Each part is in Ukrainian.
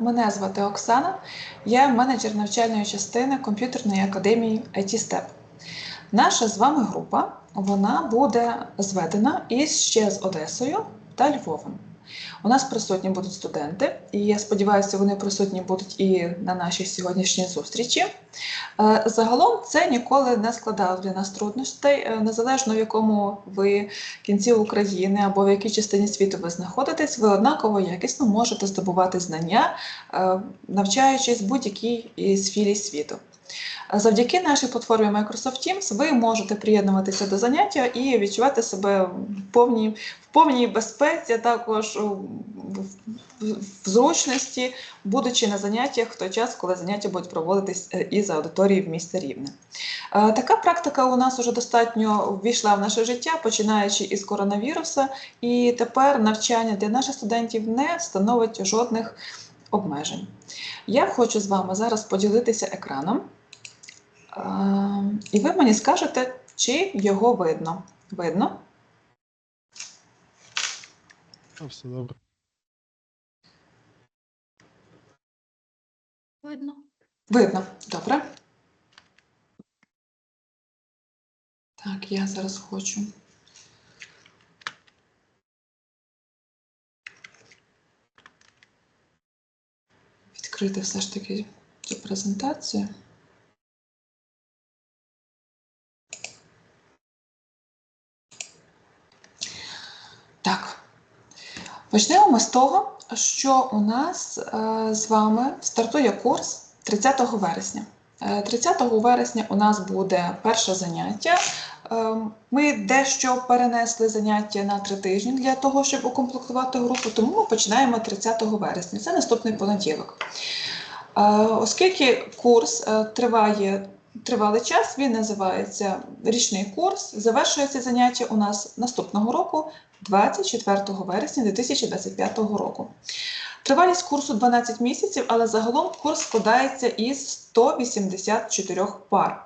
Мене звати Оксана, я менеджер навчальної частини комп'ютерної академії IT STEP. Наша з вами група вона буде зведена із ще з Одесою та Львовом. У нас присутні будуть студенти, і я сподіваюся, вони присутні будуть і на нашій сьогоднішній зустрічі. Е, Загалом це ніколи не складало для нас трудностей, е, незалежно в якому ви кінці України або в якій частині світу ви знаходитесь, ви однаково якісно можете здобувати знання, е, навчаючись будь-якій філій світу. Завдяки нашій платформі Microsoft Teams ви можете приєднуватися до заняття і відчувати себе в повній, в повній безпеці, також в, зручності, будучи на заняттях в той час, коли заняття будуть проводитись е, із аудиторії в місті Рівне. Е, Така практика у нас вже достатньо ввійшла в наше життя, починаючи із коронавіруса, і тепер навчання для наших студентів не становить жодних обмежень. Я хочу з вами зараз поділитися екраном. Е, І ви мені скажете, чи його видно. Видно? Все добре. Видно. Видно. Добре. Так, я зараз хочу. Відкрити все ж таки цю презентацію. Так. Почнемо ми з того, що у нас е, з вами стартує курс 30 вересня. Е, 30 вересня у нас буде перше заняття. Е, Ми дещо перенесли заняття на три тижні для того, щоб укомплектувати групу, тому ми починаємо 30 вересня. Це наступний понеділок. Е, Оскільки курс е, триває тривалий час, він називається річний курс. Завершується заняття у нас наступного року, 24 вересня 2025 року. Тривалість курсу 12 місяців, але загалом курс складається із 184 пар.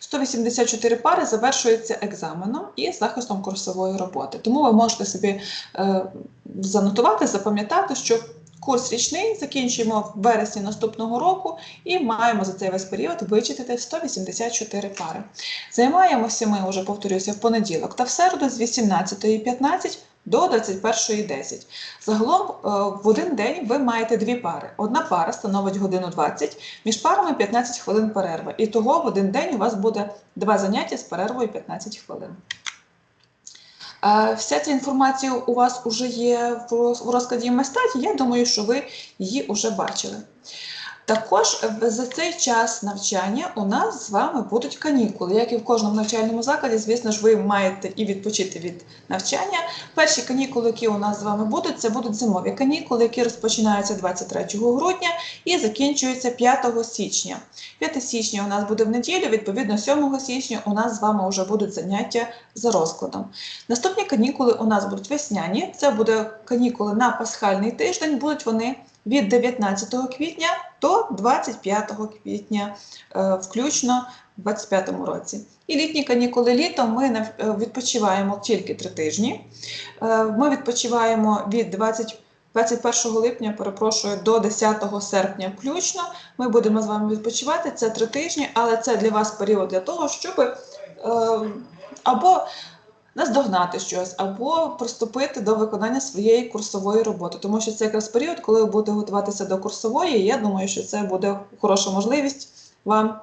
184 пари завершуються екзаменом і захистом курсової роботи. Тому ви можете собі е, занотувати, запам'ятати, що курс річний закінчуємо в вересні наступного року і маємо за цей весь період вичитати 184 пари. Займаємося ми, вже повторюся, в понеділок та в середу з 18.15 до 21.10. Загалом е, в один день ви маєте дві пари. Одна пара становить годину 20, між парами 15 хвилин перерви. І того в один день у вас буде два заняття з перервою 15 хвилин. Е, Вся ця інформація у вас вже є в розкладі майстаті. Я думаю, що ви її вже бачили. Також за цей час навчання у нас з вами будуть канікули. Як і в кожному навчальному закладі, звісно ж, ви маєте і відпочити від навчання. Перші канікули, які у нас з вами будуть, це будуть зимові канікули, які розпочинаються 23 грудня і закінчуються 5 січня. 5 січня у нас буде в неділю, відповідно, 7 січня у нас з вами вже будуть заняття за розкладом. Наступні канікули у нас будуть весняні. Це буде канікули на пасхальний тиждень. Будуть вони від 19 квітня до 25 квітня, е, включно в 25 році. І літні канікули літом ми е, відпочиваємо тільки три тижні. Е, Ми відпочиваємо від 20 21 липня, перепрошую, до 10 серпня включно. Ми будемо з вами відпочивати. Це три тижні, але це для вас період для того, щоб або наздогнати щось, або приступити до виконання своєї курсової роботи. Тому що це якраз період, коли ви будете готуватися до курсової, я думаю, що це буде хороша можливість вам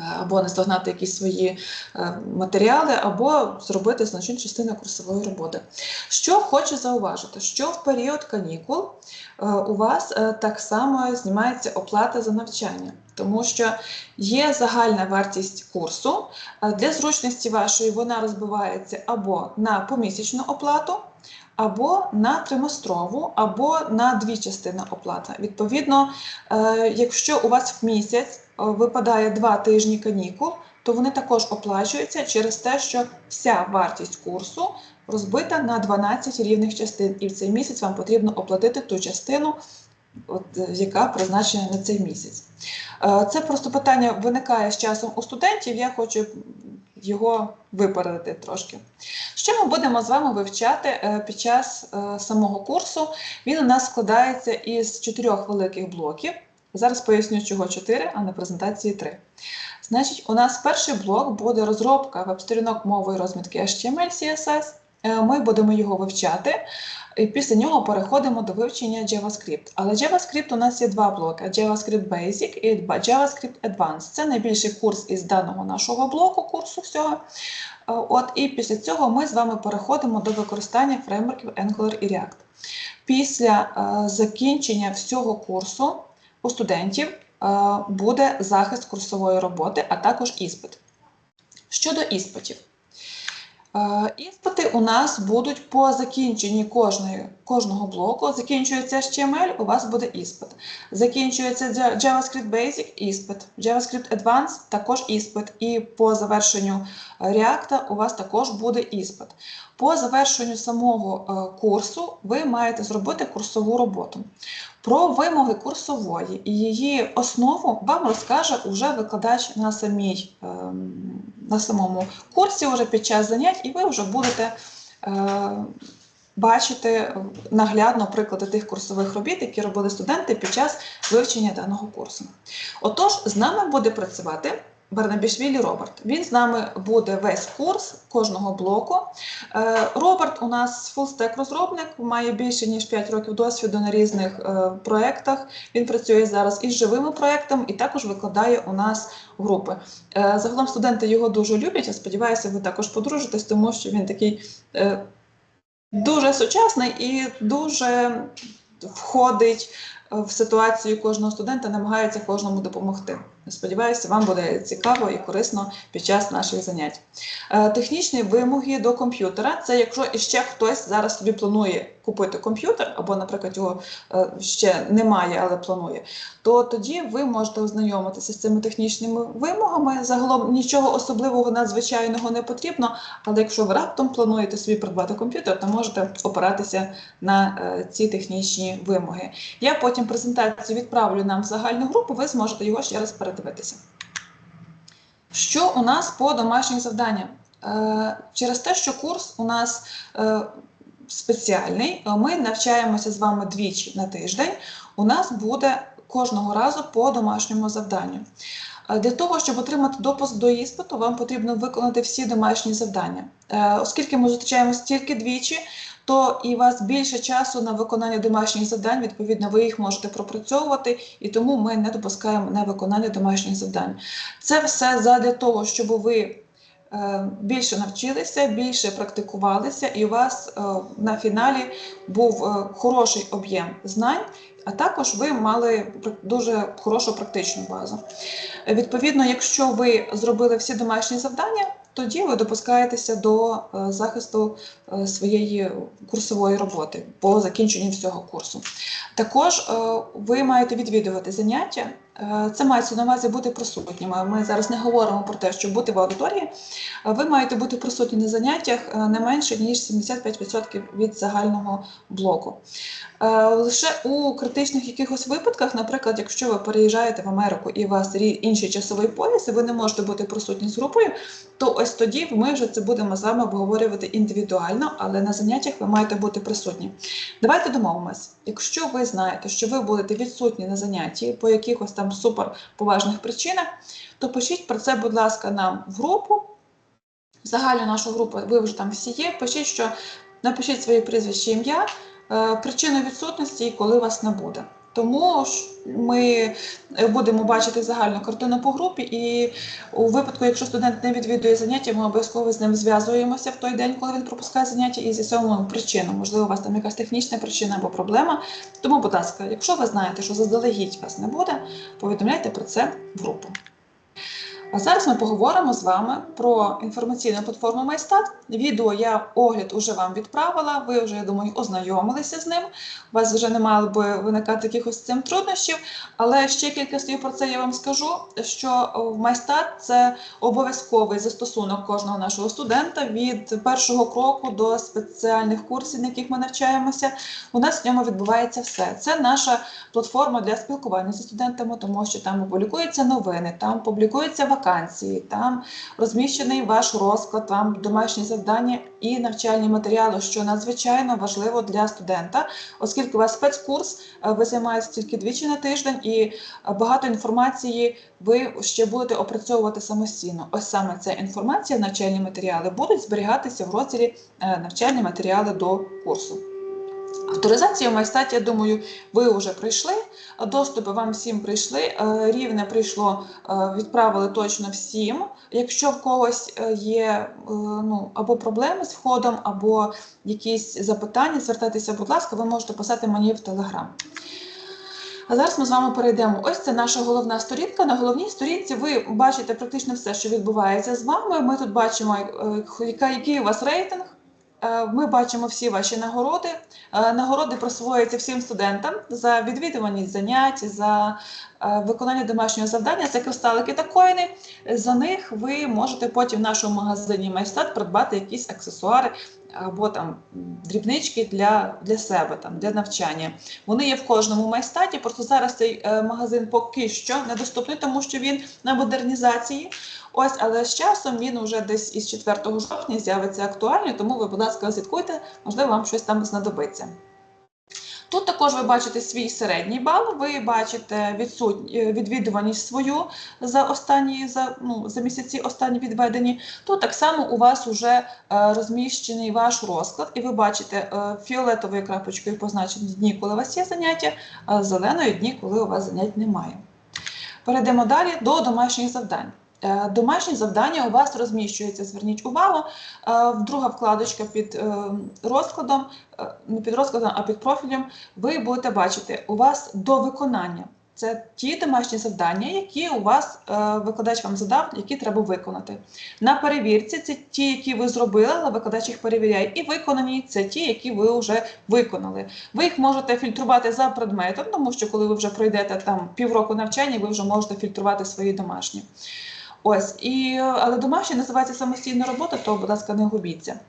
е, або наздогнати якісь свої е, матеріали, або зробити значну частину курсової роботи. Що хочу зауважити, що в період канікул е, у вас так само знімається оплата за навчання, тому що є загальна вартість курсу. Для зручності вашої вона розбивається або на помісячну оплату, або на триместрову, або на дві частини оплата. Відповідно, е, якщо у вас в місяць е, випадає два тижні канікул, то вони також оплачуються через те, що вся вартість курсу розбита на 12 рівних частин, і в цей місяць вам потрібно оплатити ту частину, е, яка призначена на цей місяць. Е, Це просто питання виникає з часом у студентів. Я хочу його випередити трошки. Що ми будемо з вами вивчати е, під час е, самого курсу? Він у нас складається із чотирьох великих блоків. Зараз поясню, чого чотири, а на презентації три. Значить, у нас перший блок буде розробка веб-сторінок мовою розмітки HTML, CSS. Е, Ми будемо його вивчати, і після нього переходимо до вивчення JavaScript. Але JavaScript у нас є два блоки: JavaScript Basic і JavaScript Advanced. Це найбільший курс із даного нашого блоку курсу всього. Е, От, і після цього ми з вами переходимо до використання фреймворків Angular і React. Після е, закінчення всього курсу у студентів е, буде захист курсової роботи, а також іспит. Щодо іспитів. Е, Іспити у нас будуть по закінченні кожної, кожного блоку. Закінчується HTML, у вас буде іспит. Закінчується Java- JavaScript Basic іспит. JavaScript Advanced також іспит. І по завершенню е, React у вас також буде іспит. По завершенню самого е, курсу ви маєте зробити курсову роботу. Про вимоги курсової і її основу вам розкаже уже викладач на, самій, ем, на самому курсі, вже під час занять, і ви вже будете е, бачити наглядно приклади тих курсових робіт, які робили студенти під час вивчення даного курсу. Отож, з нами буде працювати Барнабішвілі Роберт. Він з нами буде весь курс кожного блоку. Е, Роберт у нас фулстек розробник, має більше ніж 5 років досвіду на різних е, проєктах. Він працює зараз із живими проєктами і також викладає у нас групи. Е, загалом студенти його дуже люблять. Я сподіваюся, ви також подружитесь, тому що він такий дуже сучасний і дуже входить в ситуацію кожного студента, намагається кожному допомогти. Сподіваюся, вам буде цікаво і корисно під час наших занять. Е, Технічні вимоги до комп'ютера це якщо іще хтось зараз собі планує купити комп'ютер, або, наприклад, його е, ще немає, але планує, то тоді ви можете ознайомитися з цими технічними вимогами. Загалом нічого особливого надзвичайного не потрібно, але якщо ви раптом плануєте собі придбати комп'ютер, то можете опиратися на е, ці технічні вимоги. Я потім презентацію відправлю нам в загальну групу, ви зможете його ще раз передивитися. Що у нас по домашніх завданням? Е, Через те, що курс у нас е, спеціальний, е, ми навчаємося з вами двічі на тиждень. У нас буде кожного разу по домашньому завданню. Для того, щоб отримати допуск до іспиту, вам потрібно виконати всі домашні завдання. Оскільки ми зустрічаємося тільки двічі, то і у вас більше часу на виконання домашніх завдань, відповідно, ви їх можете пропрацьовувати, і тому ми не допускаємо невиконання домашніх завдань. Це все задля того, щоб ви е, більше навчилися, більше практикувалися, і у вас е, на фіналі був е, хороший об'єм знань, а також ви мали дуже хорошу практичну базу. Відповідно, якщо ви зробили всі домашні завдання, тоді ви допускаєтеся до е, захисту е, своєї курсової роботи по закінченню всього курсу. Також е, ви маєте відвідувати заняття. Е, Це мається на увазі бути присутніми. Ми зараз не говоримо про те, щоб бути в аудиторії. Е, Ви маєте бути присутні на заняттях е, не менше ніж 75% від загального блоку. Лише у критичних якихось випадках, наприклад, якщо ви переїжджаєте в Америку і у вас інший часовий пояс, і ви не можете бути присутні з групою, то ось тоді ми вже це будемо з вами обговорювати індивідуально, але на заняттях ви маєте бути присутні. Давайте домовимось. Якщо ви знаєте, що ви будете відсутні на занятті по якихось там суперповажних причинах, то пишіть про це, будь ласка, нам в групу. Загальну нашу групу ви вже там всі є. Пишіть, що напишіть своє прізвище ім'я, е, причину відсутності і коли вас не буде. Тому ми будемо бачити загальну картину по групі, і у випадку, якщо студент не відвідує заняття, ми обов'язково з ним зв'язуємося в той день, коли він пропускає заняття, і з'ясовуємо причину. Можливо, у вас там якась технічна причина або проблема. Тому, будь ласка, якщо ви знаєте, що заздалегідь вас не буде, повідомляйте про це в групу. А зараз ми поговоримо з вами про інформаційну платформу Майстат. Відео я огляд уже вам відправила. Ви вже, я думаю, ознайомилися з ним. У вас вже не мало би виникати якихось цим труднощів. Але ще кілька слів про це я вам скажу. Що Майстат це обов'язковий застосунок кожного нашого студента від першого кроку до спеціальних курсів, на яких ми навчаємося. У нас в ньому відбувається все. Це наша платформа для спілкування зі студентами, тому що там публікуються новини, там публікуються вакансії, там розміщений ваш розклад, там домашні завдання і навчальні матеріали, що надзвичайно важливо для студента, оскільки у вас спецкурс, е, ви займаєтесь тільки двічі на тиждень, і е, багато інформації ви ще будете опрацьовувати самостійно. Ось саме ця інформація, навчальні матеріали будуть зберігатися в розділі е, навчальні матеріали до курсу. Авторизацію в Майстаті, я думаю, ви вже пройшли. Доступи вам всім прийшли. Е, Рівне прийшло, е, відправили точно всім. Якщо в когось е, є ну, або проблеми з входом, або якісь запитання, звертайтеся, будь ласка, ви можете писати мені в Телеграм. А зараз ми з вами перейдемо. Ось це наша головна сторінка. На головній сторінці ви бачите практично все, що відбувається з вами. Ми тут бачимо, який у вас рейтинг. Е, Ми бачимо всі ваші нагороди. Е, Нагороди присвоюються всім студентам за відвідуваність занять, за е, виконання домашнього завдання. Це кристалики та коїни. За них ви можете потім в нашому магазині Майстат придбати якісь аксесуари або там дрібнички для, для себе, там, для навчання. Вони є в кожному майстаті. Просто зараз цей е, магазин поки що недоступний, тому що він на модернізації. Ось, але з часом він уже десь із 4 жовтня з'явиться актуальний, тому ви, будь ласка, слідкуйте, можливо, вам щось там знадобиться. Тут також ви бачите свій середній бал, ви бачите е, відвідуваність свою за останні за, ну, за місяці останні відведені. Тут так само у вас вже е, розміщений ваш розклад, і ви бачите е, фіолетовою крапочкою позначені дні, коли у вас є заняття, а зеленою дні, коли у вас занять немає. Перейдемо далі до домашніх завдань. Е, Домашні завдання у вас розміщуються, зверніть увагу. е, Друга вкладочка під е, розкладом, не під розкладом, а під профілем, ви будете бачити у вас до виконання. Це ті домашні завдання, які у вас викладач вам задав, які треба виконати. На перевірці це ті, які ви зробили, але викладач їх перевіряє. І виконані це ті, які ви вже виконали. Ви їх можете фільтрувати за предметом, тому що коли ви вже пройдете там півроку навчання, ви вже можете фільтрувати свої домашні. Ось, і, але домашня називається самостійна робота, то, будь ласка, не губіться.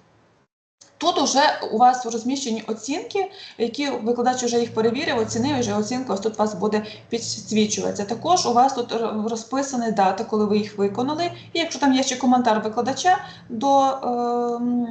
Тут вже у вас розміщені оцінки, які викладач вже їх перевірив, оцінив, вже оцінка ось тут у вас буде підсвічуватися. Також у вас тут розписані дати, коли ви їх виконали. І якщо там є ще коментар викладача до, ем,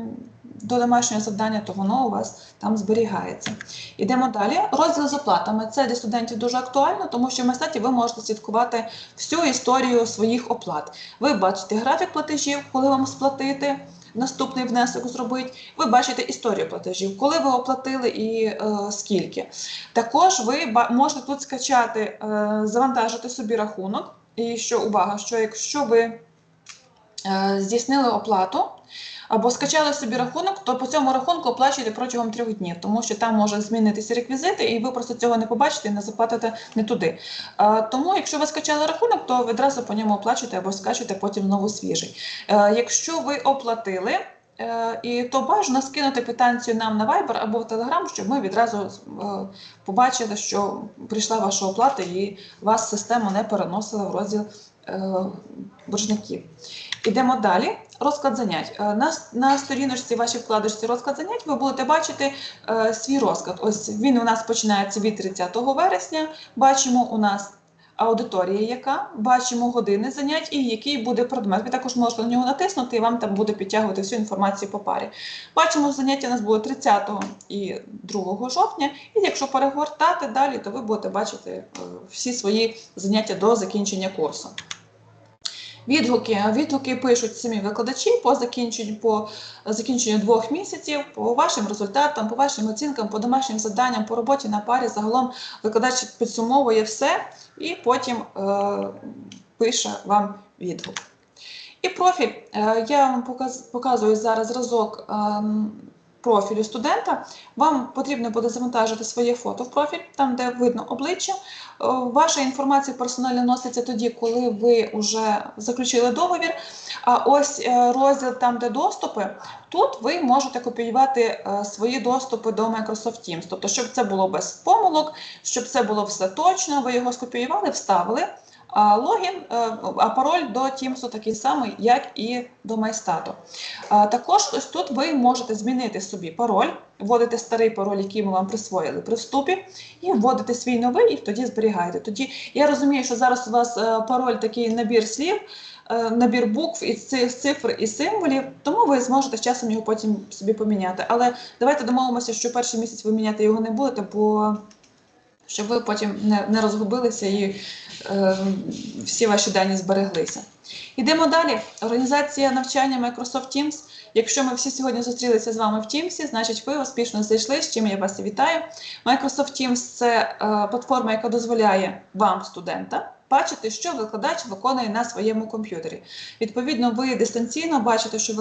до домашнього завдання, то воно у вас там зберігається. Ідемо далі. Розділ з оплатами. Це для студентів дуже актуально, тому що в Майстаті ви можете слідкувати всю історію своїх оплат. Ви бачите графік платежів, коли вам сплатити. Наступний внесок зробити. Ви бачите історію платежів, коли ви оплатили і е, скільки. Також ви можете тут скачати, е, завантажити собі рахунок. І що увага, що якщо ви е, здійснили оплату або скачали собі рахунок, то по цьому рахунку оплачуєте протягом трьох днів, тому що там може змінитися реквізити, і ви просто цього не побачите і не заплатите не туди. Е, Тому, якщо ви скачали рахунок, то ви одразу по ньому оплачуєте або скачуєте потім знову свіжий. Е, Якщо ви оплатили, е, і то бажано скинути квитанцію нам на Viber або в Telegram, щоб ми відразу побачили, що прийшла ваша оплата і вас система не переносила в розділ боржників. Ідемо далі. Розклад занять. Е, На, на сторіночці вашій вкладочці розклад занять ви будете бачити е, свій розклад. Ось він у нас починається від 30 вересня. Бачимо у нас аудиторія, яка бачимо години занять і який буде предмет. Ви також можете на нього натиснути, і вам там буде підтягувати всю інформацію по парі. Бачимо, заняття у нас було 30 і 2 жовтня. І якщо перегортати далі, то ви будете бачити е, всі свої заняття до закінчення курсу. Відгуки, відгуки пишуть самі викладачі по закінченню, по закінченню двох місяців, по вашим результатам, по вашим оцінкам, по домашнім завданням, по роботі на парі. Загалом викладач підсумовує все і потім е, пише вам відгук. І профіль. Е, я вам показую зараз зразок ем, профілю студента вам потрібно буде завантажити своє фото в профіль, там де видно обличчя. Е, Ваша інформація персональна носиться тоді, коли ви вже заключили договір. А ось е, розділ там, де доступи, тут ви можете копіювати е, свої доступи до Microsoft Teams. Тобто, щоб це було без помилок, щоб це було все точно, ви його скопіювали, вставили. Логін, е, а пароль до Teams такий самий, як і до MyStat. Також ось тут ви можете змінити собі пароль, вводите старий пароль, який ми вам присвоїли при вступі, і вводите свій новий, і тоді зберігаєте. Тоді я розумію, що зараз у вас е, пароль такий набір слів, е, набір букв і ци- цифр і символів, тому ви зможете з часом його потім собі поміняти. Але давайте домовимося, що перший місяць ви міняти його не будете, бо щоб ви потім не, розгубилися і всі ваші дані збереглися. Йдемо далі. Організація навчання Microsoft Teams. Якщо ми всі сьогодні зустрілися з вами в Teams, значить ви успішно зайшли, з чим я вас вітаю. Microsoft Teams це е, платформа, яка дозволяє вам, студента, бачити, що викладач виконує на своєму комп'ютері. Відповідно, ви дистанційно бачите, що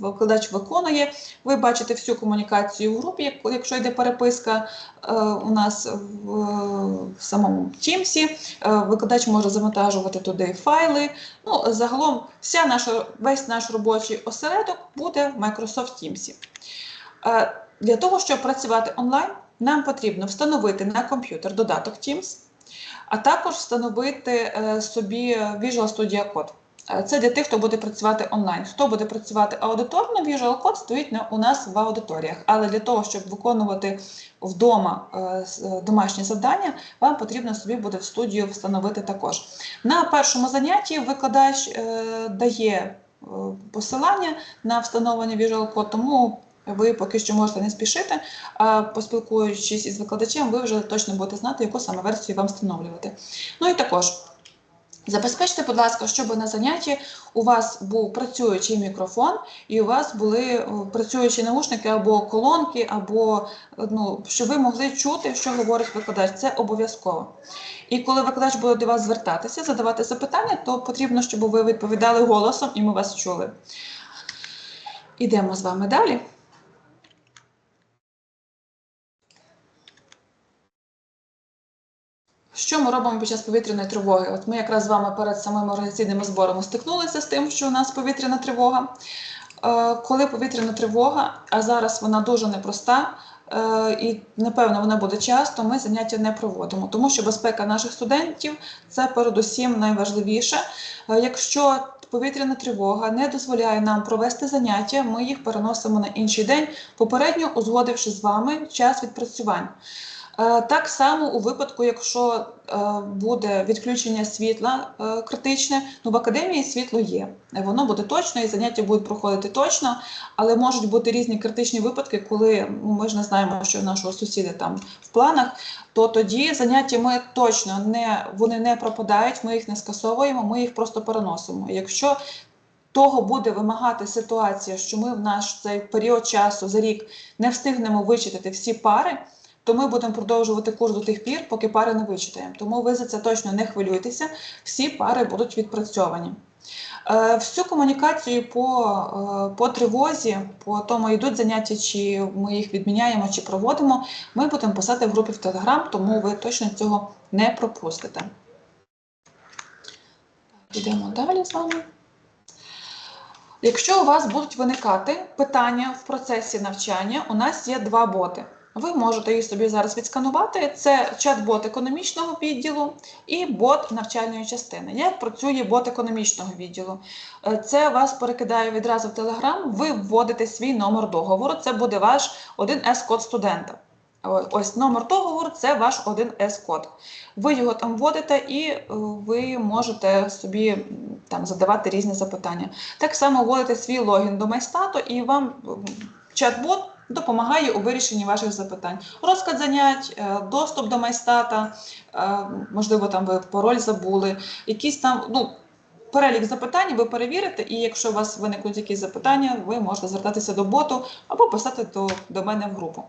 викладач, виконує. Ви бачите всю комунікацію в групі, якщо йде переписка е, у нас в, в самому Teams. Е, викладач може завантажувати туди файли. Ну, загалом, вся наша, весь наш робочий осередок буде в Microsoft Teams. Е, Для того, щоб працювати онлайн, нам потрібно встановити на комп'ютер додаток Teams, а також встановити е, собі Visual Studio Code. Е, Це для тих, хто буде працювати онлайн. Хто буде працювати аудиторно, Visual Code стоїть у нас в аудиторіях. Але для того, щоб виконувати вдома е, домашні завдання, вам потрібно собі буде в студію встановити також. На першому занятті викладач дає посилання на встановлення Visual Code, тому ви поки що можете не спішити. А поспілкуючись із викладачем, ви вже точно будете знати, яку саме версію вам встановлювати. Ну і також. Забезпечте, будь ласка, щоб на занятті у вас був працюючий мікрофон, і у вас були е, працюючі наушники або колонки, або е, ну, щоб ви могли чути, що говорить викладач. Це обов'язково. І коли викладач буде до вас звертатися, задавати запитання, то потрібно, щоб ви відповідали голосом і ми вас чули. Ідемо з вами далі. Що ми робимо під час повітряної тривоги? От ми якраз з вами перед самими організаційними зборами стикнулися з тим, що у нас повітряна тривога. Е, Коли повітряна тривога, а зараз вона дуже непроста, е, і напевно вона буде часто, ми заняття не проводимо, тому що безпека наших студентів це передусім найважливіше. Е, Якщо повітряна тривога не дозволяє нам провести заняття, ми їх переносимо на інший день, попередньо узгодивши з вами час відпрацювань. Е, Так само у випадку, якщо е, буде відключення світла е, критичне, ну в академії світло є. Воно буде точно, і заняття будуть проходити точно, але можуть бути різні критичні випадки, коли ну, ми ж не знаємо, що у нашого сусіда там в планах, то тоді заняття ми точно не вони не пропадають, ми їх не скасовуємо, ми їх просто переносимо. Якщо того буде вимагати ситуація, що ми в наш цей період часу за рік не встигнемо вичитати всі пари, то ми будемо продовжувати курс до тих пір, поки пари не вичитаємо. Тому ви за це точно не хвилюйтеся, всі пари будуть відпрацьовані. Е, Всю комунікацію по, е, по тривозі, по тому, йдуть заняття, чи ми їх відміняємо, чи проводимо, ми будемо писати в групі в Телеграм, тому ви точно цього не пропустите. Йдемо далі з вами. Якщо у вас будуть виникати питання в процесі навчання, у нас є два боти. Ви можете їх собі зараз відсканувати. Це чат-бот економічного відділу і бот навчальної частини. Як працює бот економічного відділу? Е, Це вас перекидає відразу в Телеграм. Ви вводите свій номер договору. Це буде ваш 1С-код студента. Ось номер договору це ваш 1С-код. Ви його там вводите і е, ви можете собі там задавати різні запитання. Так само вводите свій логін до Майстату, і вам чат-бот допомагає у вирішенні ваших запитань. Розклад занять, е, доступ до Майстата, е, можливо, там ви пароль забули, якісь там, ну. Перелік запитань ви перевірите, і якщо у вас виникнуть якісь запитання, ви можете звертатися до боту або писати до, до мене в групу.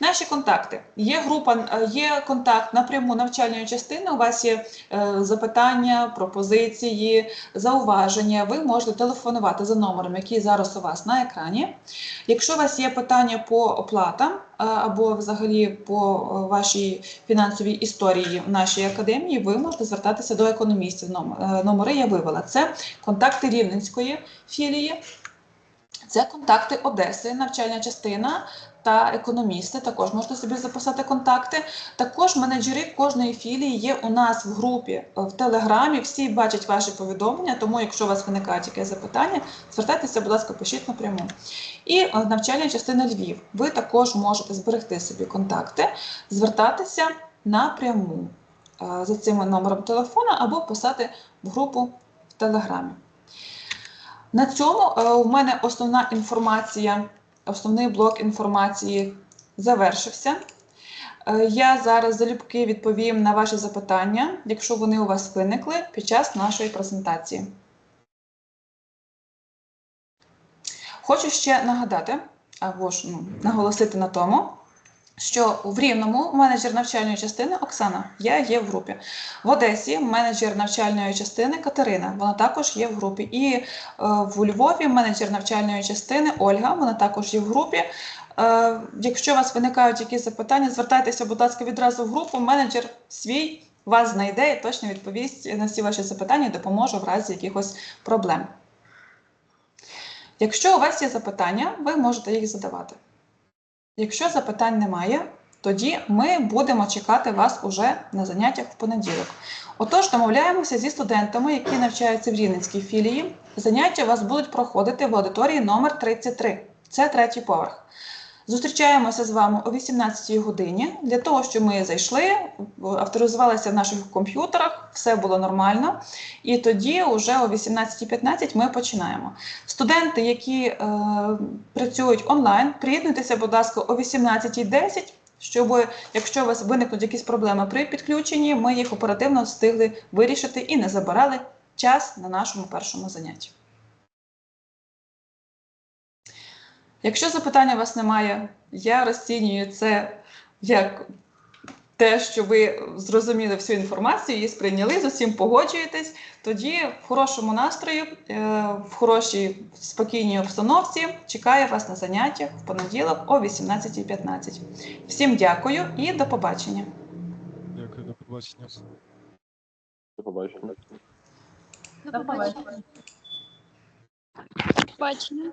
Наші контакти. Є група, е, є контакт напряму навчальної частини. У вас є е, запитання, пропозиції, зауваження. Ви можете телефонувати за номером, який зараз у вас на екрані. Якщо у вас є питання по оплатам або взагалі по е, вашій фінансовій історії в нашій академії, ви можете звертатися до економістів. Ном- е, Номери я вивела. Це контакти Рівненської філії, це контакти Одеси, навчальна частина та економісти. Також можете собі записати контакти. Також менеджери кожної філії є у нас в групі е, в Телеграмі. Всі бачать ваші повідомлення, тому якщо у вас виникають якесь запитання, звертайтеся, будь ласка, пишіть напряму. І е, навчальна частина Львів. Ви також можете зберегти собі контакти, звертатися напряму е, за цим номером телефона або писати в групу в Телеграмі. На цьому е, у мене основна інформація, основний блок інформації завершився. Е, Я зараз залюбки відповім на ваші запитання, якщо вони у вас виникли під час нашої презентації. Хочу ще нагадати, або ж ну, наголосити на тому, що в Рівному менеджер навчальної частини Оксана, я є в групі. В Одесі менеджер навчальної частини Катерина, вона також є в групі. І е, в Львові менеджер навчальної частини Ольга, вона також є в групі. Е, якщо у вас виникають якісь запитання, звертайтеся, будь ласка, відразу в групу. Менеджер свій вас знайде і точно відповість на всі ваші запитання і допоможе в разі якихось проблем. Якщо у вас є запитання, ви можете їх задавати. Якщо запитань немає, тоді ми будемо чекати вас уже на заняттях в понеділок. Отож, домовляємося зі студентами, які навчаються в Рівненській філії. Заняття у вас будуть проходити в аудиторії номер 33. Це третій поверх. Зустрічаємося з вами о 18 годині для того, щоб ми зайшли, авторизувалися в наших комп'ютерах, все було нормально. І тоді, вже о 18.15 ми починаємо. Студенти, які е, працюють онлайн, приєднуйтеся, будь ласка, о 18.10, щоб, якщо у вас виникнуть якісь проблеми при підключенні, ми їх оперативно встигли вирішити і не забирали час на нашому першому занятті. Якщо запитання у вас немає, я розцінюю це як те, що ви зрозуміли всю інформацію і сприйняли, з усім погоджуєтесь, тоді в хорошому настрої, е, в хорошій спокійній обстановці чекаю вас на заняттях в понеділок о 18.15. Всім дякую і до побачення. Дякую, до побачення. До побачення. До побачення. Бачення.